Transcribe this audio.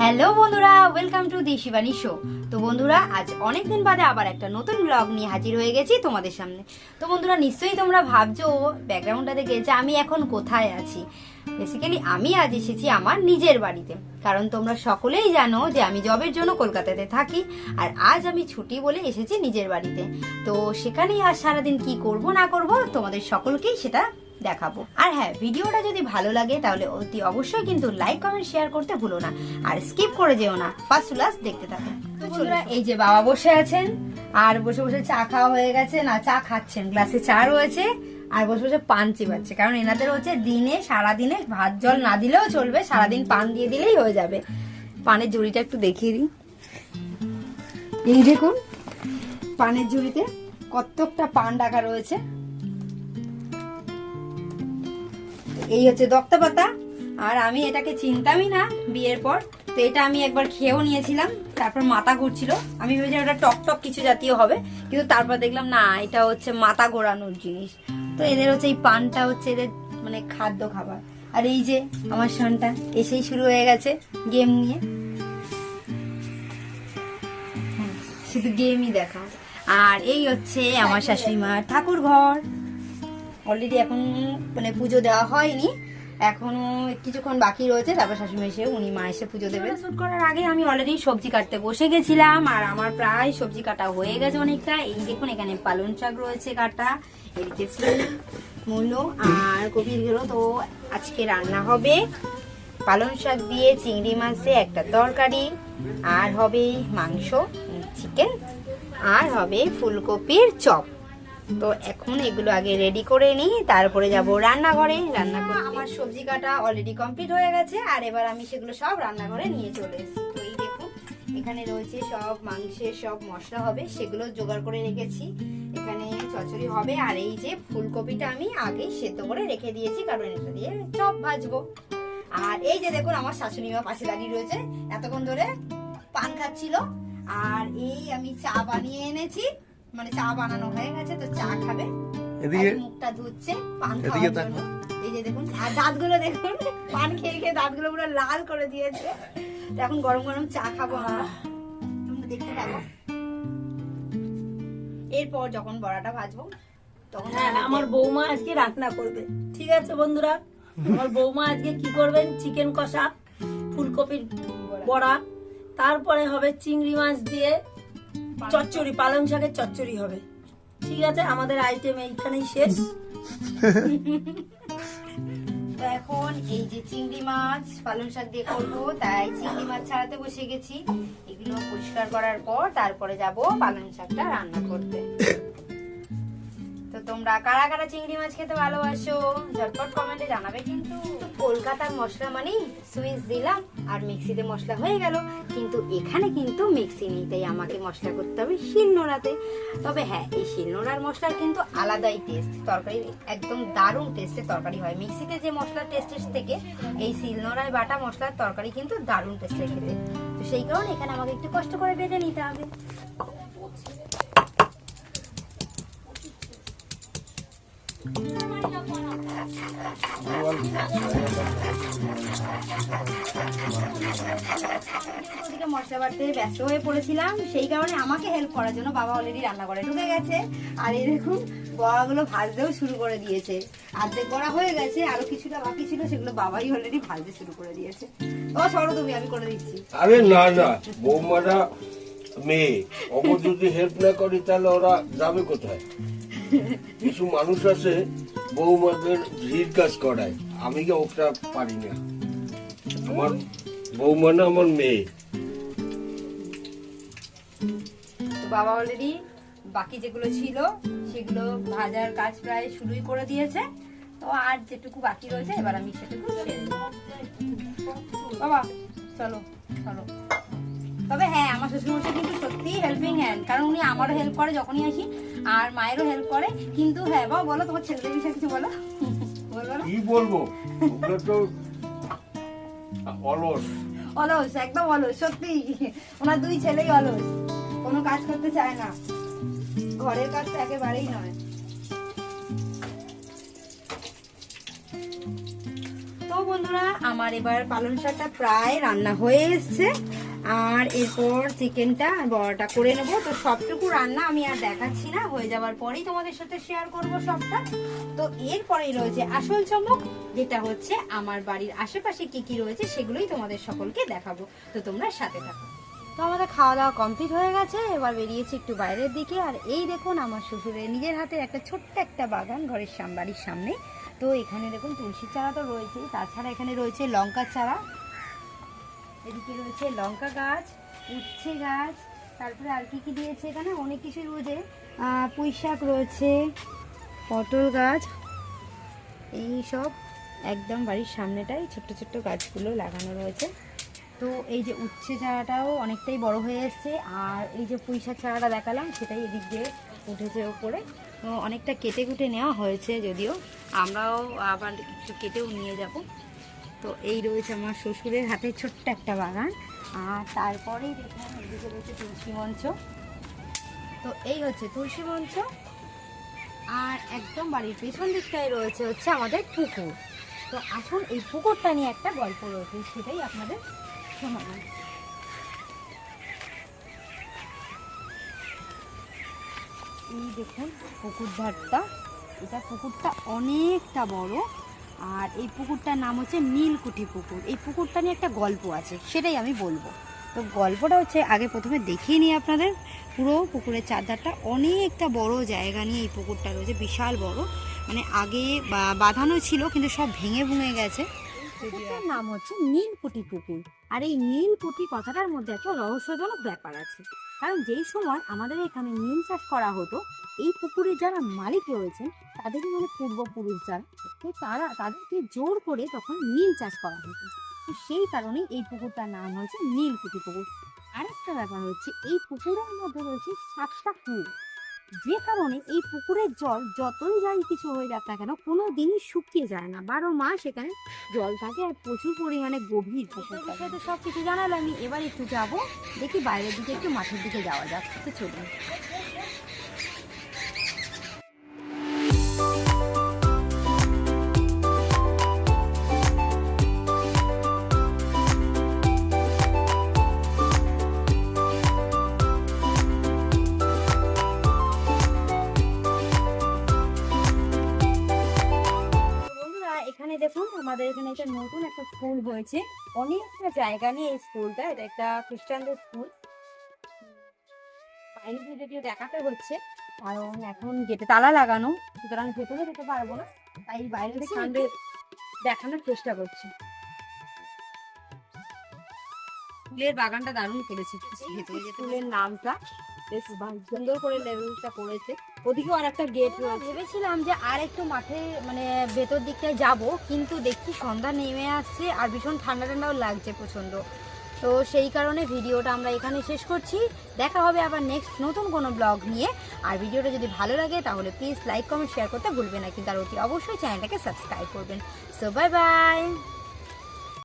Hello বন্ধুরা welcome to the Shivani show তো বন্ধুরা, আজ অনেক দিন বাদে আবার একটা নতুন ব্লগ নিয়ে হাজির হয়ে গেছি তোমাদের সামনে। তো বন্ধুরা, নিশ্চয়ই তোমরা ভাবছ ব্যাকগ্রাউন্ডটা দেখে যে আমি এখন কোথায় আছি। বেসিক্যালি আমি আজ এসেছি আমার নিজের বাড়িতে। কারণ তোমরা সকলেই জানো যে আমি জবের জন্য কলকাতাতে থাকি, আর আজ আমি ছুটি বলে এসেছি নিজের বাড়িতে। তো সেখানেই আজ সারাদিন কি করব না করব তোমাদের সকলকেই সেটা দেখাবো। আর হ্যাঁ ভিডিওটা যদি ভালো লাগে তাহলে অতি অবশ্যই কিন্তু লাইক কমেন্ট শেয়ার করতে ভুলো না। আর স্কিপ করে যেও না। ফার্স্ট লাস্ট দেখতে থাকো। বন্ধুরা এই যে বাবা বসে আছেন আর বসে বসে চা খাওয়া হয়ে গেছে। না চা খাচ্ছেন গ্লাসে চা রয়েছে আর বসে বসে পান চিবাচ্ছে। কারণ এনাদের হচ্ছে দিনে সারাদিনে ভাত জল না দিলেও চলবে সারাদিন পান দিয়ে দিলেই হয়ে যাবে। পানের জুড়িটা একটু দেখিয়ে দিই। এই দেখুন পানের ঝুড়িতে কতকটা পান ডাকা রয়েছে। এই হচ্ছে দক্তা পাতা। আর আমি এটাকে চিনতামই না বিয়ের পর। তো এটা আমি একবার খেয়েও নিয়েছিলাম, তারপর মাথা ঘুরছিল। আমি ভেবেছিলাম ওটা টক টক কিছু জাতীয় হবে, কিন্তু তারপর দেখলাম না, এটা হচ্ছে মাথা ঘোরানোর জিনিস। তো এদের হচ্ছে এই পানটা হচ্ছে এদের মানে খাদ্য খাবার। আর এই যে আমার সনটা এসেই শুরু হয়ে গেছে গেম নিয়ে। শুধু গেমই দেখা আর এই হচ্ছে আমার শাশুড়ি মার ঠাকুর ঘর অলরেডি এখন মানে পুজো দেওয়া হয়নি। এখনও কিছুক্ষণ বাকি রয়েছে তারপর শাশুড়ি এসে উনি মা এসে পুজো দেবে শুট করার আগে আমি অলরেডি সবজি কাটতে বসে গেছিলাম আর আমার প্রায় সবজি কাটা হয়ে গেছে অনেকটা। এই দেখুন এখানে পালং শাক রয়েছে কাটা এদিকে ফুল মূলো আর কপির গেলো তো আজকে রান্না হবে পালং শাক দিয়ে চিংড়ি মাছ একটা তরকারি আর হবে মাংস চিকেন আর হবে ফুলকপির চপ। তো এখন এগুলো আগে রেডি করে নিই তারপরে যাব রান্নাঘরে। রান্না করে আমার সবজি কাটা অলরেডি কমপ্লিট হয়ে গেছে আর এবার আমি সেগুলো সব রান্নাঘরে নিয়ে চলে এসেছি। তো এই দেখুন এখানে রয়েছে সব মাংসের সব মশলা হবে সেগুলো জোগাড় করে রেখেছি। এখানে চচড়ি হবে আর এই যে ফুলকপিটা আমি আগেই সেদ্ধ করে রেখে দিয়েছি কারণ এটা দিয়ে চপ ভাজবো। আর এই যে দেখুন আমার শাশুড়ি মা পাশে দাঁড়িয়ে রয়েছে এতক্ষণ ধরে পান খাচ্ছিল। আর এই আমি চা বানিয়ে এনেছি। মানে চা বানানো হয়ে গেছে তো চা খাবে। এদিকে মুখটা ধুচ্ছে পান এদিকে খাওয়ার জন্য। এই যে দেখুন আর দাঁতগুলো দেখুন পান খেয়ে খেয়ে দাঁতগুলো পুরো লাল করে দিয়েছে। তো এখন গরম গরম চা খাব আমরা। তোমরা দেখতে থাকো। এরপর যখন বড়াটা ভাজবো তখন হ্যাঁ আমার বৌমা আজকে রান্না করবে। ঠিক আছে বন্ধুরা? আমার বৌমা আজকে কি করবেন? চিকেন কষা ফুলকপির বড়া তারপরে হবে চিংড়ি মাছ দিয়ে চচ্চড়ি, পালং শাকের চচ্চড়ি হবে। ঠিক আছে, আমাদের আইটেম এইখানেই শেষ। এখন এই যে চিংড়ি মাছ, পালং শাক দিয়ে করব, তাই চিংড়ি মাছ ছাড়াতে বসে গেছি। এগুলো পরিষ্কার করার পর তারপরে যাব পালং শাকটা রান্না করতে। তো তোমরা কারা কারা চিংড়ি মাছ খেতে ভালোবাসো, ঝটপট কমেন্টে জানাবে কিন্তু। কলকাতার মশলা মানেই সুইচ দিলাম আর মিক্সিতে মশলা হয়ে গেল। কিন্তু এখানে কিন্তু মিক্সি নেই, তাই আমাকে মশলা করতে হবে শিলনোড়াতে। তবে হ্যাঁ এই শিলনোড়ার মশলার কিন্তু আলাদাই টেস্ট তরকারি একদম দারুণ টেস্টে তরকারি হয়। মিক্সিতে যে মশলার টেস্টের থেকে, এই শিলনোড়ায় বাটা মশলার তরকারি কিন্তু দারুণ টেস্টে খেতে। তো সেই কারণে এখানে আমাকে একটু কষ্ট করে বেটে নিতে হবে। ওদিকে মশলা বাড়তে ব্যস্ত হয়ে পড়েছিলাম, সেই কারণে আমাকে হেল্প করার জন্য বাবা অলরেডি রান্না করে ঢুকে গেছে। আর এই বড়াগুলো ভাজতেও শুরু করে দিয়েছে। অর্ধেক বড়া হয়ে গেছে, আরও কিছুটা বাকি ছিল, সেগুলো বাবাই অলরেডি ভাজতে শুরু করে দিয়েছে। ও, সরো তুমি, আমি করে দিচ্ছি। আরে না না, বৌমারা মেয়ে অপর যদি হেল্প না করি, তাহলে ওরা যাবে কোথায়? কিছু মানুষ আছে, বৌমাদের ভিড় কাজ করায়। আমি কি ওটা পারি না? আমার বৌমা না আমার মেয়ে। বাবা অলরেডি বাকি যেগুলো ছিল, সেগুলো ভাজার কাজ প্রায় শুরুই করে দিয়েছে। তো আর যেটুকু বাকি রয়েছে, এবার আমি সেটুকু বাবা, চলো চলো। তবে হ্যাঁ আমার শ্বশুরমশাই কিন্তু সত্যিই হেল্পিং হ্যান্ড কারণ উনি আমারও হেল্প করে যখনই আসি আর মায়েরও হেল্প করে। কিন্তু হ্যাঁ বাবা বলো তোমার ছেলেদের বিষয়ে কিছু বলো। বলব কি বলব? তো অলস। অলস একদম অলস সত্যি। ওনার দুই ছেলেই অলস। কোনো কাজ করতে চায় না। ঘরের কাজ তো একেবারেই নয়। তো বন্ধুরা আমার এবার পালং শাকটা প্রায় রান্না হয়ে এসছে। আর এরপর চিকেনটা বড়াটা করে নেব। তো সবটুকু রান্না আমি আর দেখাচ্ছি না, হয়ে যাওয়ার পরেই তোমাদের সাথে শেয়ার করব সবটা। তো এরপরেই রয়েছে আসল চমক, যেটা হচ্ছে আমার বাড়ির আশেপাশে কি কি রয়েছে সেগুলোই তোমাদের সকলকে দেখাবো। তো তোমরা সাথে থাকো। তো আমাদের খাওয়া দাওয়া কমপ্লিট হয়ে গেছে, এবার বেরিয়েছি একটু বাইরের দিকে। আর এই দেখুন, আমার শ্বশুরের নিজের হাতে একটা ছোট্ট একটা বাগান ঘরের বাড়ির সামনে তো এখানে দেখুন তুলসী চারা তো রয়েছে তাছাড়া এখানে রয়েছে লঙ্কা চারা। এদিকে রয়েছে লঙ্কা গাছ, উচ্ছে গাছ, তারপরে আর কি কি দিয়েছে এখানে? অনেক কিছু রয়েছে। পুঁই শাক রয়েছে, পটল গাছ, এই সব একদম বাড়ির সামনেটাই ছোট্ট ছোট্ট গাছগুলো লাগানো রয়েছে। তো এই যে উচ্ছে চারাটাও অনেকটাই বড় হয়ে এসছে, আর এই যে পুঁই শাক চারাটা দেখালাম, সেটাই এদিক দিয়ে উঠেছে ওপরে অনেকটা কেটে কুটে নেওয়া হয়েছে যদিও, আমরাও আবার একটু কেটেও নিয়ে যাব। তো এই রয়েছে আমার শ্বশুরের হাতে ছোট্ট একটা বাগান। আর তারপরেই দেখুন, এদিকে রয়েছে তুলসী মঞ্চ। তো এই হচ্ছে তুলসী মঞ্চ। আর একদম বাড়ির পেছন দিকটায় রয়েছে হচ্ছে আমাদের পুকুর। তো আসুন, এই পুকুরটা নিয়ে একটা গল্প রয়েছে, সেটাই আপনাদের শোনাবো। এই দেখুন পুকুর ধারটা। এটা পুকুরটা অনেকটা বড়। আর এই পুকুরটার নাম হচ্ছে নীলকুঠি পুকুর। এই পুকুরটা নিয়ে একটা গল্প আছে, সেটাই আমি বলব। তো গল্পটা হচ্ছে, আগে প্রথমে দেখিয়ে নিই আপনাদের, পুরো পুকুরের চারধারটা। অনেকটা বড় জায়গা নিয়ে এই পুকুরটা রয়েছে, বিশাল বড়। মানে আগে বাঁধানো ছিল, কিন্তু সব ভেঙে ভুঙে গেছে। পুকুরটার নাম হচ্ছে নীলকুঠি পুকুর। আর এই নীলকুঠি কথাটার মধ্যে একটা রহস্যজনক ব্যাপার আছে। কারণ যেই সময় আমাদের এখানে নীল চাষ করা হতো, এই পুকুরের যারা মালিক রয়েছেন তাদেরই মানে পূর্বপুরুষ যারা তো তারা তাদেরকে জোর করে তখন নীল চাষ করা হতো। তো সেই কারণেই এই পুকুরটার নাম হয়েছে নীলকুঠি পুকুর। আরেকটা ব্যাপার হচ্ছে, এই পুকুরের মধ্যে রয়েছে সাতটা কুয়ো যে কারণে এই পুকুরের জল যতই যাই কিছু হয়ে যাক না কেন কোনো দিনই শুকিয়ে যায় না। বারো মাস এখানে জল থাকে আর প্রচুর পরিমাণে গভীর পুকুর বিষয়ে সব কিছু জানালামই এবার একটু যাব। দেখি বাইরের দিকে একটু মাঠের দিকে যাওয়া যাক। তো চলুন। এখানে দেখুন আমাদের এখানে একটা নতুন একটা স্কুল হয়েছে। অনেকটা জায়গা নিয়ে এই স্কুলটা এটা একটা খ্রিস্টানদের স্কুল বাইরে যদিও দেখাতে হচ্ছে কারণ এখন গেটে তালা লাগানো সুতরাং ভেতরে যেতে পারব না তাই বাইরে থেকে দেখানোর চেষ্টা করছি। ফুলের বাগানটা দারুণ যে ফুলের নামটা। বেশ সুন্দর করে লেভেলটা করেছে। ওদিকেও আর একটা গেট রয়েছে। ভেবেছিলাম যে আর একটু মাঠে মানে ভেতর দিকটায় যাব কিন্তু দেখি সন্ধ্যা নেমে আসছে আর ভীষণ ঠান্ডা ঠান্ডাও লাগছে প্রচণ্ড। তো সেই কারণে ভিডিওটা আমরা এখানে শেষ করছি। দেখা হবে আবার নেক্সট নতুন কোনো ব্লগ নিয়ে। আর ভিডিওটা যদি ভালো লাগে তাহলে প্লিজ লাইক কমেন্ট শেয়ার করতে ভুলবেন না। কিন্তু আর অতি অবশ্যই চ্যানেলটাকে সাবস্ক্রাইব করবেন। So bye bye